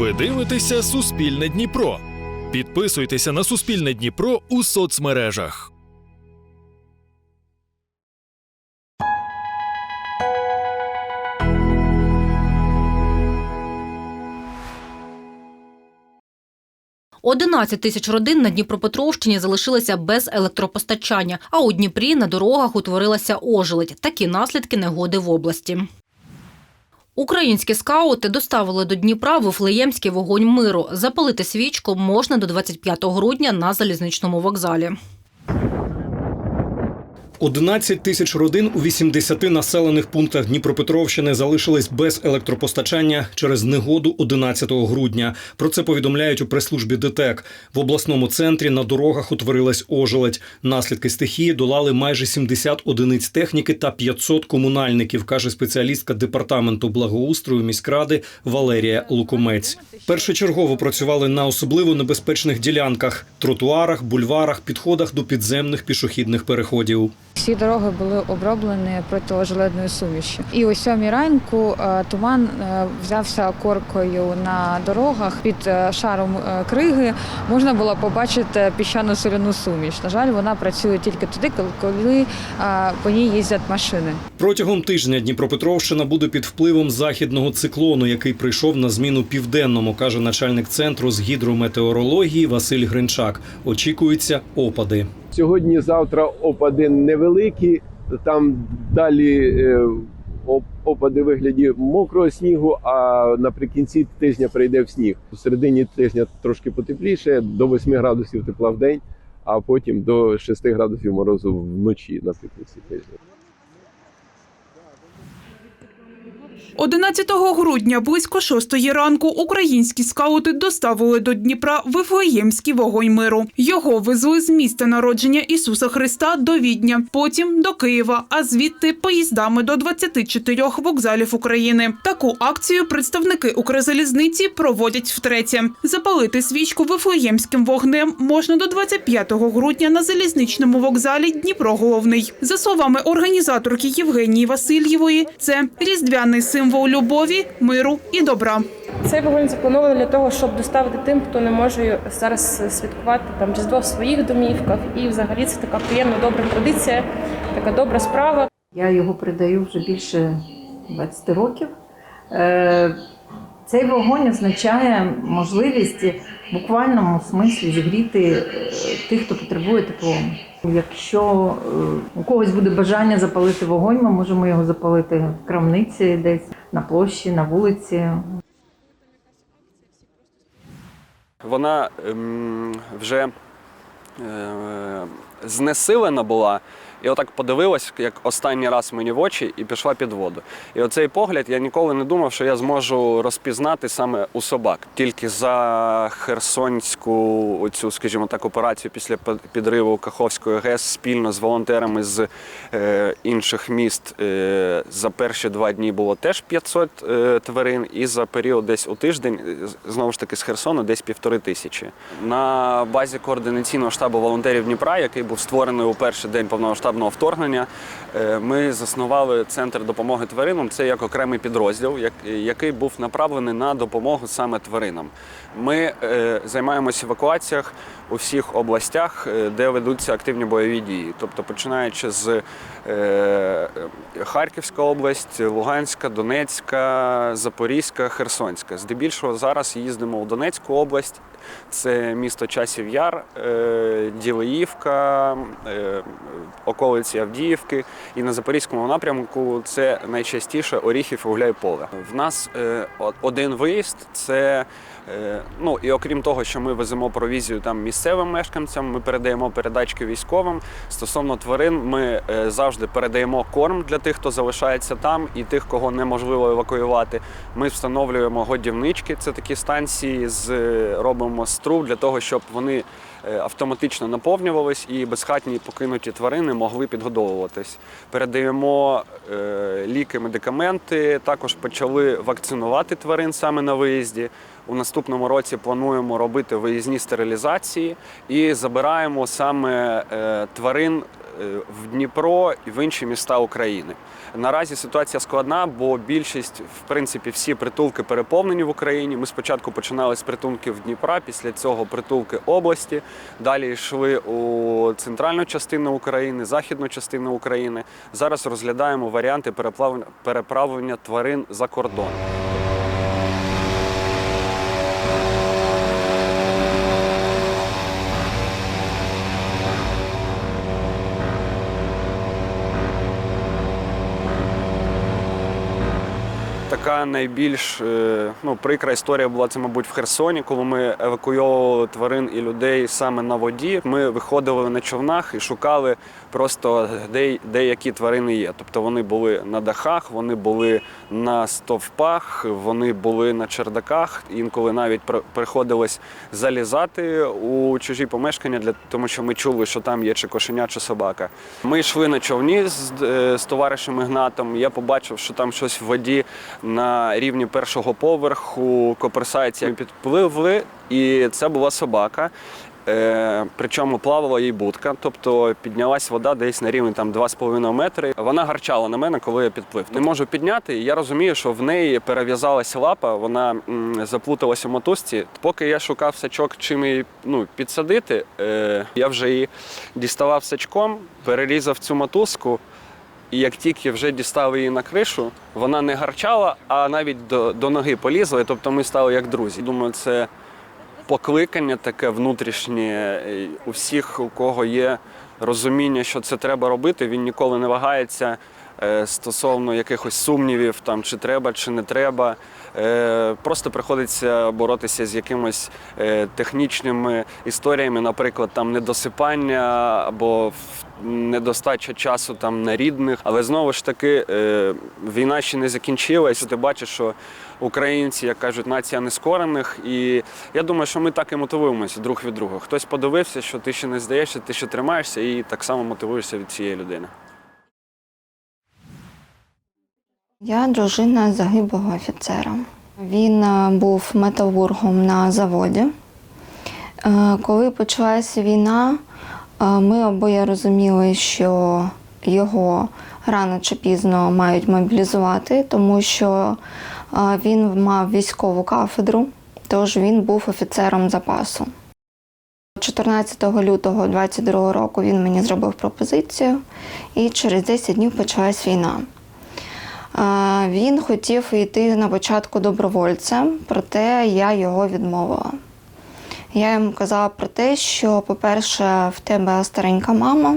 Ви дивитеся Суспільне Дніпро. Підписуйтеся на Суспільне Дніпро у соцмережах. – 11 тисяч родин на Дніпропетровщині залишилися без електропостачання, а у Дніпрі на дорогах утворилася ожеледь. Такі наслідки негоди в області. Українські скаути доставили до Дніпра вифлеємський вогонь миру. Запалити свічку можна до 25 грудня на залізничному вокзалі. 11 тисяч родин у 80 населених пунктах Дніпропетровщини залишились без електропостачання через негоду 11 грудня. Про це повідомляють у прес-службі ДТЕК. В обласному центрі на дорогах утворилась ожеледь. Наслідки стихії долали майже 70 одиниць техніки та 500 комунальників, каже спеціалістка департаменту благоустрою міськради Валерія Лукомець. Першочергово працювали на особливо небезпечних ділянках тротуарах, бульварах, підходах до підземних пішохідних переходів. Всі дороги були оброблені протиожеледною сумішю. І о сьомій ранку е, туман е, взявся коркою на дорогах під е, шаром криги. Можна було побачити піщану соляну суміш. На жаль, вона працює тільки туди, коли- по ній їздять машини. Протягом тижня Дніпропетровщина буде під впливом західного циклону, який прийшов на зміну південному, каже начальник центру з гідрометеорології Василь Гринчак. Очікуються опади. Сьогодні, завтра опади невеликі. Там далі е, опади вигляді мокрого снігу. А наприкінці тижня прийде в сніг. У середині тижня трошки потепліше, до 8 градусів тепла в день, а потім до 6 градусів морозу вночі наприкінці тижня. 11 грудня близько 6 ранку українські скаути доставили до Дніпра Вифлеємський вогонь миру. Його везли з місця народження Ісуса Христа до Відня, потім до Києва, а звідти поїздами до 24 вокзалів України. Таку акцію представники Укрзалізниці проводять втретє. Запалити свічку Вифлеємським вогнем можна до 25 грудня на залізничному вокзалі Дніпро Головний. За словами організаторки Євгенії Васильєвої, це різдвяний символ любові, миру і добра. Цей вогонь запланований для того, щоб доставити тим, хто не може зараз святкувати там Різдво в своїх домівках. І взагалі це така приємна добра традиція, така добра справа. Я його придаю вже більше 20 років. Е, Цей вогонь означає можливість в буквальному смислі зігріти е, тих, хто потребує теплом. Якщо е, у когось буде бажання запалити вогонь, ми можемо його запалити в крамниці, десь на площі, на вулиці. Вона ем, вже е, знесилена була, і отак подивилась, як останній раз мені в очі, і пішла під воду. І оцей погляд я ніколи не думав, що я зможу розпізнати саме у собак. Тільки за Херсонську оцю, скажімо так, операцію після підриву Каховської ГЕС спільно з волонтерами з е, інших міст е, за перші два дні було теж 500 е, тварин, і за період десь у тиждень, е, знову ж таки, з Херсону десь півтори тисячі. На базі координаційного штабу волонтерів Дніпра, який був створений у перший день повномасштабного вторгнення, е, ми заснували центр допомоги тваринам. Це як окремий підрозділ, який був направлений на допомогу саме тваринам. Ми е, займаємося евакуаціях у всіх областях, е, де ведуться активні бойові дії. Тобто, починаючи з Харківська область, Луганська, Донецька, Запорізька, Херсонська. Здебільшого зараз їздимо у Донецьку область. Це місто Часів Яр, е, Ділеївка, е, околиці Авдіївки. І на Запорізькому напрямку це найчастіше Оріхів і Гуляйполе. В нас е, один виїзд це. Ну і окрім того, що ми веземо провізію там місцевим мешканцям, ми передаємо передачки військовим. Стосовно тварин, ми завжди передаємо корм для тих, хто залишається там, і тих, кого неможливо евакуювати. Ми встановлюємо годівнички, це такі станції з е, з для того, щоб вони е, автоматично наповнювались і безхатні покинуті тварини могли підгодовуватись. Передаємо е, ліки, медикаменти. Також почали вакцинувати тварин саме на виїзді. У наступному році плануємо робити виїзні стерилізації і забираємо саме е, тварин в Дніпро і в інші міста України. Наразі ситуація складна, бо більшість, в принципі, всі притулки переповнені в Україні. Ми спочатку починали з притулків Дніпра, після цього притулки області. Далі йшли у центральну частину України, західну частину України. Зараз розглядаємо варіанти переправлення тварин за кордон. Така найбільш е, ну, прикра історія була це, мабуть, в Херсоні, коли ми евакуйовували тварин і людей саме на воді. Ми виходили на човнах і шукали просто де, де які тварини є. Тобто вони були на дахах, вони були на стовпах, вони були на чердаках. Інколи навіть при- приходилось залізати у чужі помешкання, для тому що ми чули, що там є чи кошеня, чи собака. Ми йшли на човні з, е, з товаришем Ігнатом. Я побачив, що там щось в воді на рівні першого поверху коперсайці. Підпливли, і це була собака. Е, причому плавала їй будка, тобто піднялась вода десь на рівень там 2,5 метри. Вона гарчала на мене, коли я підплив. Не можу підняти, і я розумію, що в неї перев'язалася лапа, вона заплуталася в мотузці. Поки я шукав сачок, чим її ну, підсадити, е, я вже її діставав сачком, перерізав цю мотузку. І як тільки вже дістали її на кришу, вона не гарчала, а навіть до, до ноги полізла. Тобто ми стали як друзі. Думаю, це покликання таке внутрішнє е, у всіх, у кого є розуміння, що це треба робити, він ніколи не вагається стосовно якихось сумнівів, там, чи треба, чи не треба. Е, Просто приходиться боротися з якимось е, технічними історіями, наприклад, там недосипання або недостача часу там на рідних. Але знову ж таки, е, війна ще не закінчилась. Ти бачиш, що українці, як кажуть, нація нескорених. І я думаю, що ми так і мотивуємося друг від друга. Хтось подивився, що ти ще не здаєшся, ти ще тримаєшся, і так само мотивуєшся від цієї людини. Я дружина загиблого офіцера. Він е, був металургом на заводі. Е, Коли почалася війна, е, ми обоє розуміли, що його рано чи пізно мають мобілізувати, тому що він мав військову кафедру, тож він був офіцером запасу. 14 лютого 22 року він мені зробив пропозицію, і через 10 днів почалась війна. Він хотів йти на початку добровольцем, проте я його відмовила. Я йому казала про те, що, по-перше, в тебе старенька мама,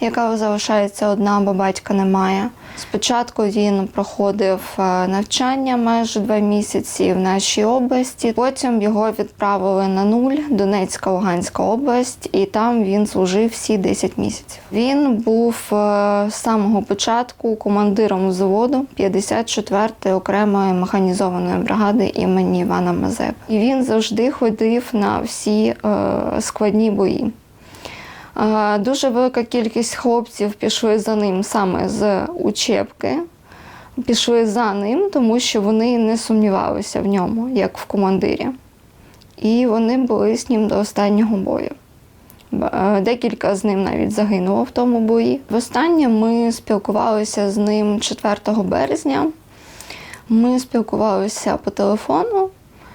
яка залишається одна, бо батька немає. Спочатку він проходив е, навчання майже два місяці в нашій області. Потім його відправили на нуль Донецька, Луганська область, і там він служив всі 10 місяців. Він був е, з самого початку командиром взводу 54-ї окремої механізованої бригади імені Івана Мазепи. І він завжди ходив на всі е, складні бої. Дуже велика кількість хлопців пішли за ним саме з учебки. Пішли за ним, тому що вони не сумнівалися в ньому, як в командирі. І вони були з ним до останнього бою. Е, Декілька з ним навіть загинуло в тому бої. Востаннє ми спілкувалися з ним 4 березня. Ми спілкувалися по телефону.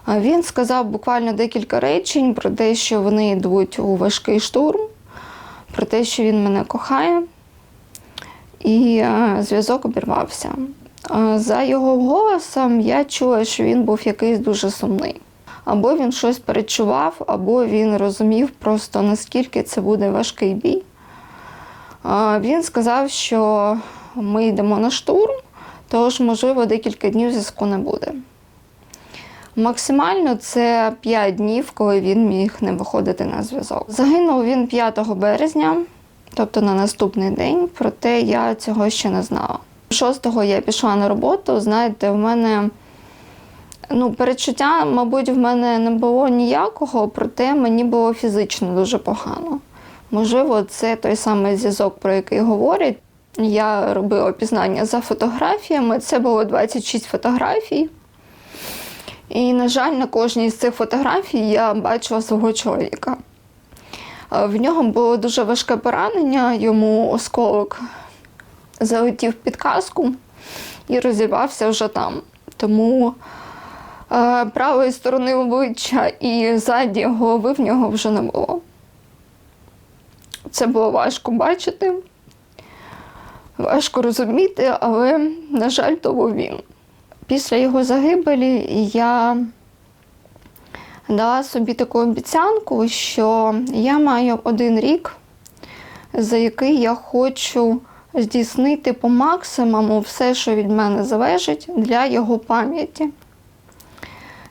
Він сказав буквально декілька речень про те, що вони йдуть у важкий штурм, про те, що він мене кохає, і е, зв'язок обірвався. Е, За його голосом я чула, що він був якийсь дуже сумний. Або він щось перечував, або він розумів просто наскільки це буде важкий бій. Е, Він сказав, що ми йдемо на штурм, тож, можливо, декілька днів зв'язку не буде. Максимально це 5 днів, коли він міг не виходити на зв'язок. Загинув він 5 березня, тобто на наступний день, проте я цього ще не знала. 6-го я пішла на роботу. Знаєте, в мене ну, перечуття, мабуть, в мене не було ніякого, проте мені було фізично дуже погано. Можливо, це той самий зв'язок, про який говорять. Я робила опізнання за фотографіями. Це було 26 фотографій. І, на жаль, на кожній з цих фотографій я бачила свого чоловіка. Е, В нього було дуже важке поранення, йому осколок залетів під каску і розірвався вже там. Тому е, правої сторони обличчя і ззаді голови в нього вже не було. Це було важко бачити, важко розуміти, але, на жаль, то був він. Після його загибелі я дала собі таку обіцянку, що я маю один рік, за який я хочу здійснити по максимуму все, що від мене залежить, для його пам'яті.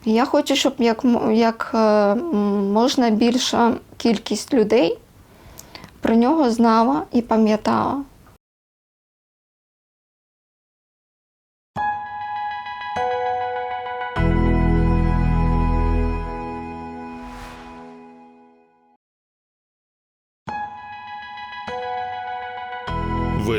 Я хочу, щоб як, як е, можна більша кількість людей про нього знала і пам'ятала.